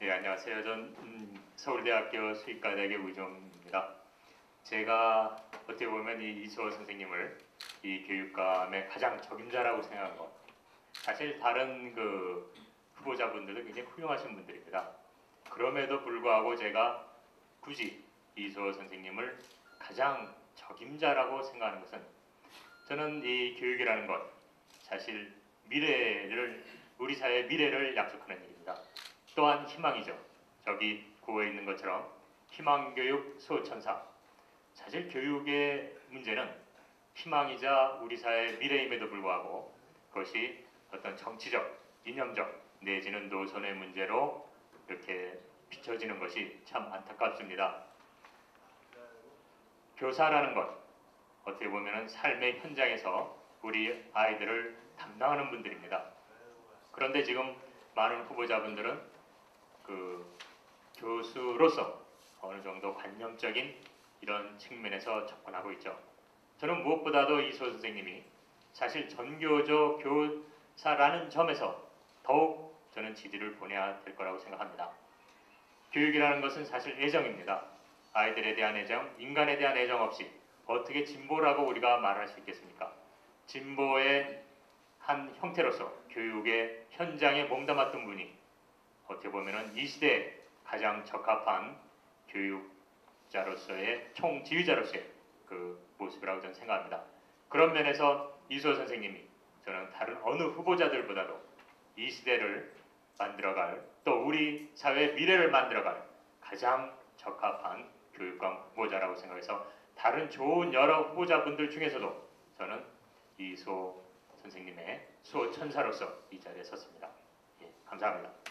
네, 안녕하세요. 전 음, 서울대학교 수의과대학의 우정입니다. 제가 어떻게 보면 이 이수호 선생님을 이 교육감의 가장 적임자라고 생각한 것. 사실 다른 그 후보자분들도 굉장히 훌륭하신 분들입니다. 그럼에도 불구하고 제가 굳이 이수호 선생님을 가장 적임자라고 생각하는 것은 저는 이 교육이라는 것 사실 미래를 우리 사회의 미래를 약속하는 일입니다. 또한 희망이죠. 저기 구호에 있는 것처럼 희망교육 소천사. 사실 교육의 문제는 희망이자 우리 사회의 미래임에도 불구하고 그것이 어떤 정치적, 이념적 내지는 노선의 문제로 이렇게 비춰지는 것이 참 안타깝습니다. 교사라는 것 어떻게 보면은 삶의 현장에서 우리 아이들을 담당하는 분들입니다. 그런데 지금 많은 후보자분들은 그 교수로서 어느 정도 관념적인 이런 측면에서 접근하고 있죠. 저는 무엇보다도 이소 선생님이 사실 전교조 교사라는 점에서 더욱 저는 지지를 보내야 될 거라고 생각합니다. 교육이라는 것은 사실 애정입니다. 아이들에 대한 애정, 인간에 대한 애정 없이 어떻게 진보라고 우리가 말할 수 있겠습니까? 진보의 한 형태로서 교육의 현장에 몸담았던 분이 어떻게 보면은 이 시대에 가장 적합한 교육자로서의 총지휘자로서의 그 모습이라고 저는 생각합니다. 그런 면에서 이수호 선생님이 저는 다른 어느 후보자들보다도 이 시대를 만들어갈 또 우리 사회의 미래를 만들어갈 가장 적합한 교육감 후보자라고 생각해서 다른 좋은 여러 후보자분들 중에서도 저는 이수호 선생님의 수호 천사로서 이 자리에 섰습니다. 예, 감사합니다.